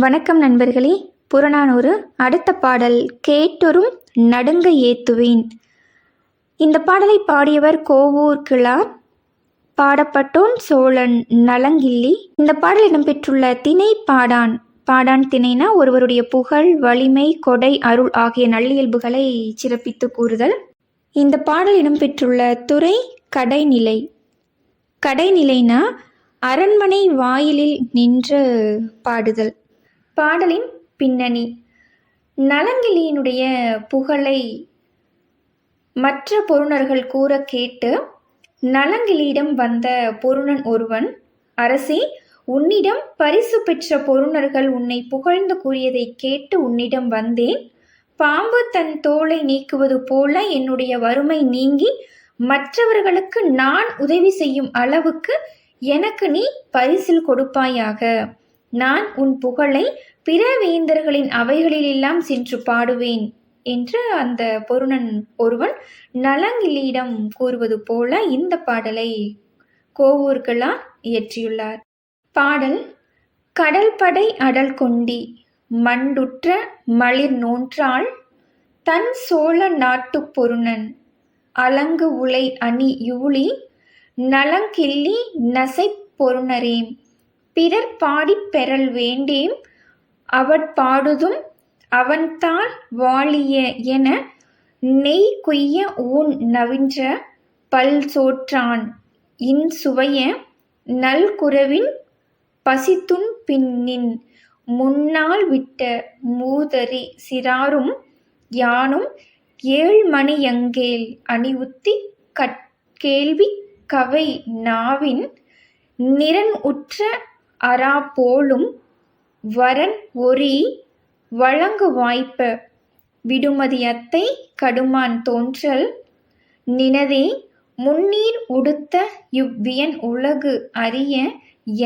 வணக்கம் நண்பர்களே. புறநானூறு அடுத்த பாடல் கேட்டொரும் நடுங்க ஏத்துவேன். இந்த பாடலை பாடியவர் கோவூர் கிழார் பாடப்பட்டோன் சோழன் நலங்கிள்ளி இந்த பாடல் இடம்பெற்றுள்ள திணை பாடான் பாடான் திணைனா ஒருவருடைய புகழ் வலிமை கொடை அருள் ஆகிய நல்லியல்புகளை சிறப்பித்து கூறுதல். இந்த பாடல் இடம்பெற்றுள்ள துறை கடைநிலை. கடைநிலைனா அரண்மனை வாயிலில் நின்று பாடுதல். பாடலின் பின்னணி. நலங்கிளியினுடைய புகழை மற்ற பொருணர்கள் கூற கேட்டு நலங்கிளியிடம் வந்த பொருணன் ஒருவன் அரசே உன்னிடம் பரிசு பெற்ற பொருணர்கள் உன்னை புகழ்ந்து கூறியதை கேட்டு உன்னிடம் வந்தேன். பாம்பு தன் தோலை நீக்குவது போல என்னுடைய வறுமை நீங்கி மற்றவர்களுக்கு நான் உதவி செய்யும் அளவுக்கு எனக்கு நீ பரிசில் கொடுப்பாயாக. நான் உன் புகழை பிற வேந்தர்களின் அவைகளிலெல்லாம் சென்று பாடுவேன் என்று அந்த பொருணன் ஒருவன் நலங்கிலியிடம் கூறுவது போல இந்த பாடலை கோவூர்களால் இயற்றியுள்ளார். பாடல் கடல்படை அடல் கொண்டி மண்டுற்ற மலிர் நோன்றாள் தன் சோழ நாட்டுப் பொருணன் அலங்கு உலை அணி யூழி நலங்கிள்ளி நசைப் பொருணரேம் பிறர் பாடிப் பெறல் வேண்டேம் அவட்பாடுதும் அவன்தாள் வாழிய என நெய் குய்ய ஊன் நவின்ற பல் சோற்றான். இன் சுவைய நல்குரவின் பசித்துன் பின்னின் முன்னால் விட்ட மூதறி சிறாரும் யானும் ஏழ்மணியங்கேல் அணிவுத்தி கட்கேள்வி கவை நாவின் நிறன் உற்ற அரா போலும் வரன் ஒரி வழங்கு வாய்ப்பு. விடுமதியத்தை கடுமான் தோன்றல். நினதே முன்னீர் உடுத்த இவ்வியன் உலகு அறிய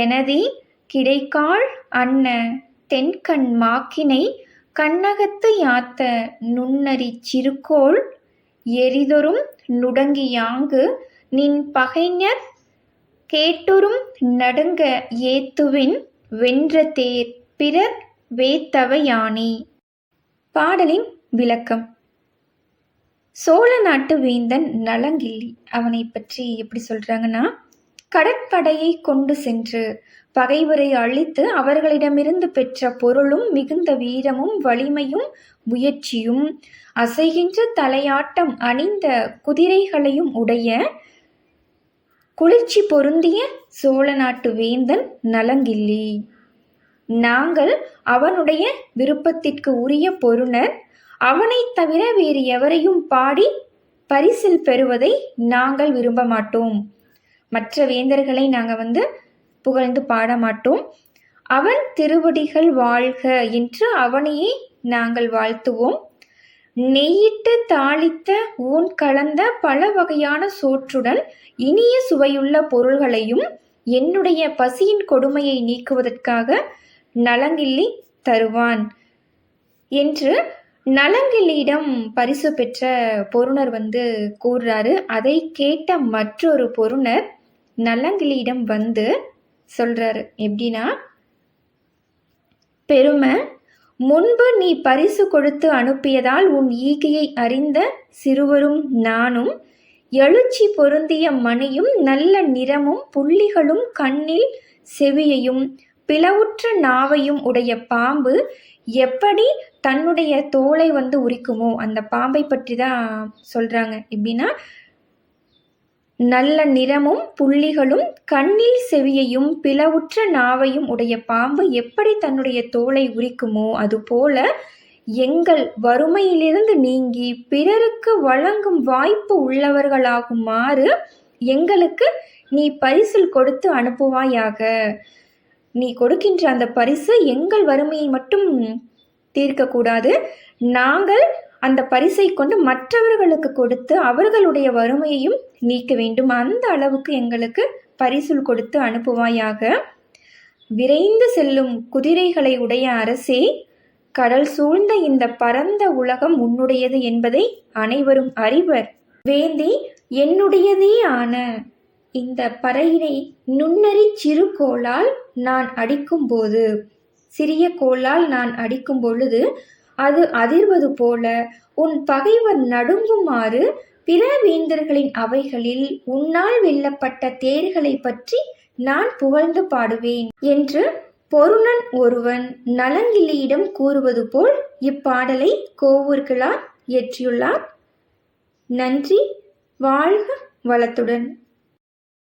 எனதே கிடைக்காள் அன்ன தென்கண் மாக்கினை கண்ணகத்து யாத்த நுண்ணறி சிறுகோள். எரிதொரும் நுடங்கியாங்கு நின் பகைஞர் கேட்டொரும் நடுங்க ஏத்துவின் வென்ற தேர் பிறர் வேத்தவையானே பாடலின் விளக்கம். சோழ நாட்டு வேந்தன் நலங்கிள்ளி அவனை பற்றி எப்படி சொல்றாங்கன்னா கடற்படையை கொண்டு சென்று பகைவரை அழித்து அவர்களிடமிருந்து பெற்ற பொருளும் மிகுந்த வீரமும் வலிமையும் முயற்சியும் அசைகின்ற தலையாட்டம் அணிந்த குதிரைகளையும் உடைய குளிர்ச்சி பொருந்திய சோழ நாட்டு வேந்தன் நலங்கிள்ளி நாங்கள் அவனுடைய விருப்பத்திற்கு உரிய பொருணர். அவனைத் தவிர வேறு எவரையும் பாடி பரிசில் பெறுவதை நாங்கள் விரும்ப மாட்டோம். மற்ற வேந்தர்களை நாங்கள் வந்து புகழ்ந்து பாட மாட்டோம். அவன் திருவடிகள் வாழ்க என்று அவனையே நாங்கள் வாழ்த்துவோம். நெய்யிட்டு தாளித்த ஊன் கலந்த பல வகையான சோற்றுடன் இனிய சுவையுள்ள பொருள்களையும் என்னுடைய பசியின் கொடுமையை நீக்குவதற்காக நலங்கிள்ளி தருவான் என்று நலங்கிள்ளியிடம் பரிசு பெற்ற பொருணர் வந்து கூறுறாரு. அதை கேட்ட மற்றொரு பொருணர் நலங்கிள்ளியிடம் வந்து சொல்றாரு. எப்படின்னா பெருமை முன்பு நீ பரிசு கொடுத்து அனுப்பியதால் உன் ஈகையை அறிந்த சிறுவரும் நானும் எழுச்சி பொருந்திய மணியும் நல்ல நிறமும் புள்ளிகளும் கண்ணில் செவியையும் பிளவுற்ற நாவையும் உடைய பாம்பு எப்படி தன்னுடைய தோலை வந்து உரிக்குமோ அந்த பாம்பை பற்றி தான் சொல்கிறாங்க எப்படின்னா நல்ல நிறமும் புள்ளிகளும் கண்ணில் செவியையும் பிளவுற்ற நாவையும் உடைய பாம்பு எப்படி தன்னுடைய தோலை உரிக்குமோ அதுபோல எங்கள் வறுமையிலிருந்து நீங்கி பிறருக்கு வழங்கும் வாய்ப்பு உள்ளவர்களாகுமாறு எங்களுக்கு நீ பரிசில் கொடுத்து அனுப்புவாயாக. நீ கொடுக்கின்ற அந்த பரிசு எங்கள் வறுமையை மட்டும் தீர்க்கக்கூடாது. நாங்கள் அந்த பரிசை கொண்டு மற்றவர்களுக்கு கொடுத்து அவர்களுடைய வறுமையையும் நீக்க வேண்டும். அந்த அளவுக்கு எங்களுக்கு பரிசுல் கொடுத்து அனுப்புவாயாக. விரைந்து செல்லும் குதிரைகளை உடைய அரசே கடல் சூழ்ந்த இந்த பரந்த உலகம் உன்னுடையது என்பதை அனைவரும் அறிவர். வேந்தி என்னுடையதே ஆன இந்த பறையினை நுண்ணறி சிறுகோளால் நான் அடிக்கும்போது சிறிய கோலால் நான் அடிக்கும் பொழுது அது அதிர்வது போல உன் பகைவர் நடுங்குமாறு பிற வேந்தர்களின் அவைகளில் உன்னால் வெல்லப்பட்ட தேர்களைப் பற்றி நான் புகழ்ந்து பாடுவேன் என்று பொருணன் ஒருவன் நலங்கிள்ளியிடம் கூறுவது போல் இப்பாடலை கோவூர் இயற்றியுள்ளார். நன்றி. வாழ்க வளத்துடன்.